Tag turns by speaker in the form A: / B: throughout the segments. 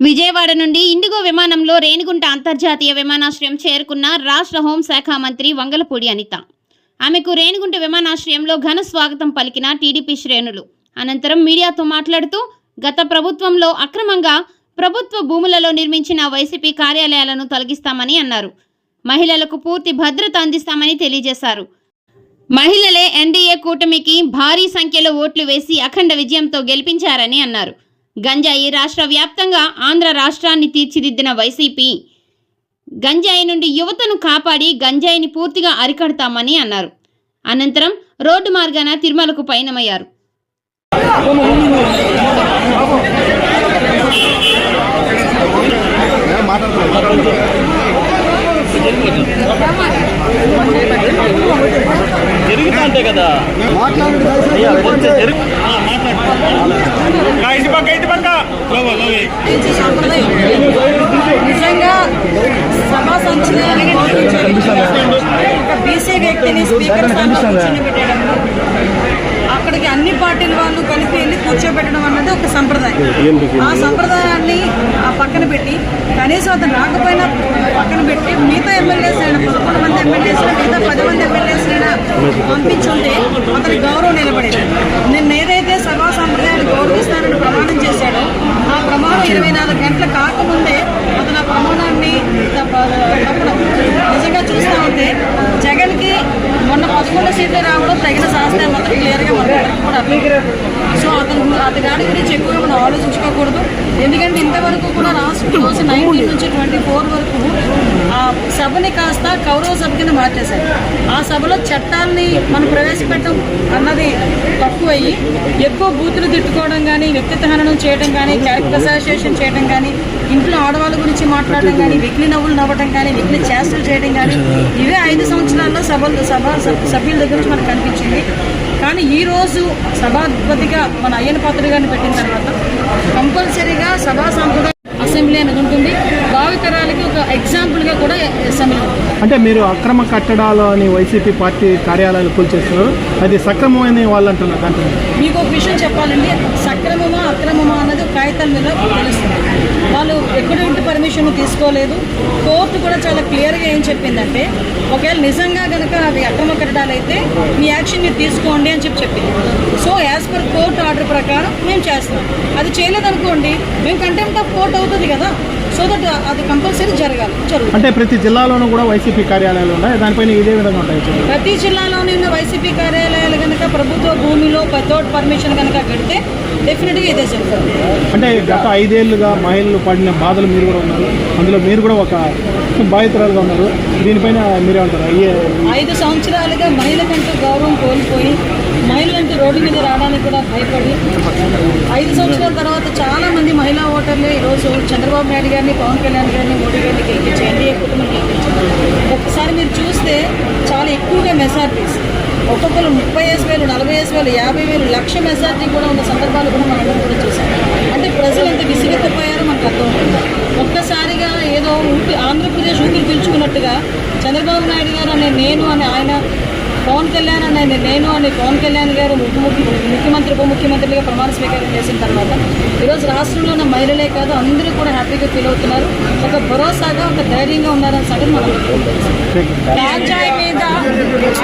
A: విజయవాడ నుండి ఇండిగో విమానంలో రేణిగుంట అంతర్జాతీయ విమానాశ్రయం చేరుకున్న రాష్ట్ర హోంశాఖ మంత్రి వంగలపూడి అనిత. ఆమెకు రేణిగుంట విమానాశ్రయంలో ఘన స్వాగతం పలికిన టీడీపీ శ్రేణులు. అనంతరం మీడియాతో మాట్లాడుతూ గత ప్రభుత్వంలో అక్రమంగా ప్రభుత్వ భూములలో నిర్మించిన వైసీపీ కార్యాలయాలను తొలగిస్తామని అన్నారు. మహిళలకు పూర్తి భద్రత అందిస్తామని తెలియజేశారు. మహిళలే ఎన్డీఏ కూటమికి భారీ సంఖ్యలో ఓట్లు వేసి అఖండ విజయంతో గెలిపించారని అన్నారు. గంజాయి రాష్ట్ర వ్యాప్తంగా ఆంధ్ర రాష్ట్రాన్ని తీర్చిదిద్దిన వైసీపీ. గంజాయి నుండి యువతను కాపాడి గంజాయిని పూర్తిగా అరికడతామని అన్నారు. అనంతరం రోడ్డు మార్గాన తిరుమలకు పయనమయ్యారు.
B: జరుగుతా అంతే కదా? మాట్లాడు.
C: సాంప్రదాయం నిజంగా సభా సంచలనాన్ని ఒక బీసీ వ్యక్తిని స్పీకర్ కూర్చోబెట్టడం అక్కడికి అన్ని పార్టీల వాళ్ళు కలిపి వెళ్ళి కూర్చోబెట్టడం అన్నది ఒక సంప్రదాయం. ఆ సంప్రదాయాన్ని ఆ పక్కన పెట్టి కనీసం అతను రాకపోయినా పక్కన పెట్టి మిగతా ఎమ్మెల్యేస్ అయినా పదకొండు మంది ఎమ్మెల్యేస్ మిగతా పది మంది ఎమ్మెల్యేస్ అయినా పంపించుంటే అతని గౌరవం నిలబడేది నిన్న ఏదైతే సభా సంప్రదాయాన్ని గౌరవిస్తానని ప్రమాణం చేశాడో ఆ ప్రమాణం ఇరవై నాలుగు గంటలు కాకముందే అతను ఆ ప్రమాణాన్ని తప్ప- తప్పడం నిజంగా చూస్తా ఉంటే జగన్కి మొన్న పదకొండు సీట్లు రావడం తగిన శాస్త్రం మాత్రం క్లియర్గా మనకు సో అతను అతని దాని గురించి ఎక్కువగా మనం ఆలోచించుకోకూడదు. ఎందుకంటే ఇంతవరకు కూడా రాష్ట్ర రోజు నైన్టీన్ నుంచి ట్వంటీ ఫోర్ వరకు ఆ సభని కాస్త కౌరవ సభ కింద మార్చేశారు. ఆ సభలో చట్టాలని మనం ప్రవేశపెట్టం అన్నది తక్కువయ్యి. ఎక్కువ బూతులు తిట్టుకోవడం కానీ వ్యక్తిత్వ హననం చేయడం కానీ క్యారెక్టర్ అసోసియేషన్ చేయడం కానీ ఇంట్లో ఆడవాళ్ళ గురించి మాట్లాడడం కానీ వెకిలి నవ్వులు నవ్వడం కానీ వెకిలి చేష్టలు చేయడం కానీ ఇవే ఐదు సంవత్సరాల్లో సభలు సభ సభ్యుల దగ్గర నుంచి మనకు కనిపించింది. కానీ ఈ రోజు సభాధిపతిగా మన అయ్యన పాత్ర గారిని పెట్టిన తర్వాత కంపల్సరీగా సభా సాంప్రదాయ అసెంబ్లీ అనేది ఉంటుంది. భావితరాలకి ఒక ఎగ్జాంపుల్గా కూడా అసెంబ్లీ
D: అంటే మీరు అక్రమ కట్టడాలు అని వైసీపీ పార్టీ కార్యాలయాలు కూల్చేస్తున్నారు. అది సక్రమమైన వాళ్ళు అంటున్నారు. దాంట్లో
C: మీకు ఒక విషయం చెప్పాలండి. సక్రమమా అక్రమమా అన్నది కాగితాల మీద తెలుస్తుంది. వాళ్ళు ఎక్కడంటే పర్మిషన్ తీసుకోలేదు. కోర్టు కూడా చాలా క్లియర్గా ఏం చెప్పిందంటే ఒకవేళ నిజంగా కనుక అవి అక్రమ కట్టడాలు అయితే మీ యాక్షన్ మీరు తీసుకోండి అని చెప్పి చెప్పింది. So as per court order ప్రకారం మేము చేస్తున్నాం. అది చేయలేదనుకోండి మేము కంటెంప్ట్ ఆఫ్ కోర్ట్ అవుతుంది కదా. సో దట్ అది కంపల్సరీ జరగాలి జరుగుతుంది.
D: అంటే ప్రతి జిల్లాలోనూ కూడా వైసీపీ కార్యాలయాలు ఉన్నాయి. దానిపైన ఇదే విధంగా ఉంటాయి.
C: ప్రతి జిల్లాలోని ఉన్న వైసీపీ కార్యాలయాలు కనుక ప్రభుత్వ భూమిలో వితౌట్ పర్మిషన్ కనుక కడితే డెఫినెట్గా ఇదే జరుగుతుంది.
D: అంటే గత ఐదేళ్ళుగా మహిళలు పడిన బాధలు మీరు కూడా ఉన్నారు. అందులో మీరు కూడా ఒక బాధితురాలుగా ఉన్నారు. దీనిపైన మీరేమంటారు?
C: ఐదు సంవత్సరాలుగా మహిళకంటూ గౌరవం కోల్పోయి మహిళలంటే రోడ్డు మీద రావడానికి కూడా భయపడి. ఐదు సంవత్సరాల తర్వాత చాలా మంది మహిళా ఓటర్లు ఈరోజు చంద్రబాబు నాయుడు గారిని పవన్ కళ్యాణ్ గారిని మోడీ గారిని గెలిపించి ఎన్డీఏ కుటుంబం గెలిపించారు. ఒక్కసారి మీరు చూస్తే చాలా ఎక్కువగా మెజార్టీస్. ఒక్కొక్కరు ముప్పై వేసి వేలు నలభై వేసు వేలు యాభై వేలు లక్ష మెజార్టీ కూడా ఉన్న సందర్భాలు కూడా మనం కూడా చూసాం. అంటే ప్రజలు ఎంత విసిగెత్తిపోయారో మనకు అర్థమవుతుంది ఒక్కసారిగా ఏదో ఊపి ఆంధ్రప్రదేశ్ ఊపిరి పిలుచుకున్నట్టుగా చంద్రబాబు నాయుడు గారు అనే నేను అని ఆయన పవన్ కళ్యాణ్ అనేది నేను అని పవన్ కళ్యాణ్ గారు ఉప ముఖ్య ముఖ్యమంత్రి ఉప ముఖ్యమంత్రిగా ప్రమాణ స్వీకారం చేసిన తర్వాత ఈరోజు రాష్ట్రంలో ఉన్న మహిళలే కాదు అందరూ కూడా హ్యాపీగా ఫీల్ అవుతున్నారు. ఒక భరోసాగా ఒక ధైర్యంగా ఉన్నారని సంగతి మనం గాంజాయి మీద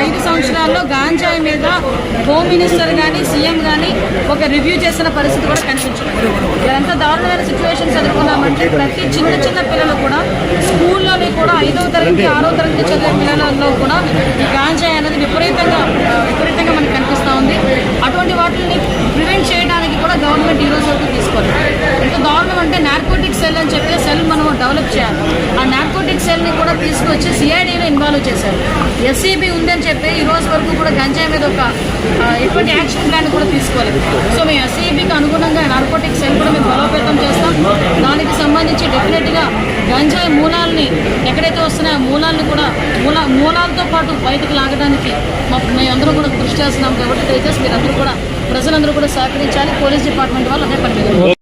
C: ఐదు సంవత్సరాల్లో గాంజాయి మీద హోమ్ మినిస్టర్ కానీ సీఎం కానీ ఒక రివ్యూ చేసిన పరిస్థితి కూడా కనిపించింది ఎంత దారుణమైన సిచ్యువేషన్స్ ఎదుర్కొన్నామంటే ప్రతి చిన్న చిన్న పిల్లలు కూడా స్కూల్లోని కూడా ఐదో తరగతి ఆరో తరగతి చదివే పిల్లలలో కూడా ఈ గాంజాయి అనేది విపరీతంగా విపరీతంగా మనకు కనిపిస్తూ ఉంది. అటువంటి వాటిని ప్రివెంట్ చేయడానికి కూడా గవర్నమెంట్ ఈ రోజు వరకు తీసుకోలేదు. ఎంత దారుణం అంటే నార్కోటిక్ సెల్ అని చెప్పి సెల్ మనం డెవలప్ చేయాలి. ఆ నార్కోటిక్ సెల్ని కూడా తీసుకొచ్చి సిఐడిలో ఇన్వాల్వ్ చేశారు. ఎస్సీబీ ఉందని చెప్పి ఈ రోజు వరకు కూడా గంజాయి మీద ఒక ఎటువంటి యాక్షన్ ప్లాన్ కూడా తీసుకోలేదు. సో మేము ఎస్సీబీకి అనుగుణంగా నార్కోటిక్ సెల్ కూడా మేము బలోపేతం చేస్తాం. దానికి సంబంధించి డెఫినెట్గా గంజాయి మూలాలని ఎక్కడైతే వస్తున్నాయో మూలాలను కూడా మూల మూలాలతో పాటు బయటకు లాగడానికి మా మేమందరూ కూడా కృషి చేస్తున్నాం కాబట్టి దయచేసి మీరందరూ కూడా ప్రజలందరూ కూడా సహకరించాలి పోలీస్ డిపార్ట్మెంట్ వాళ్ళు అదే పని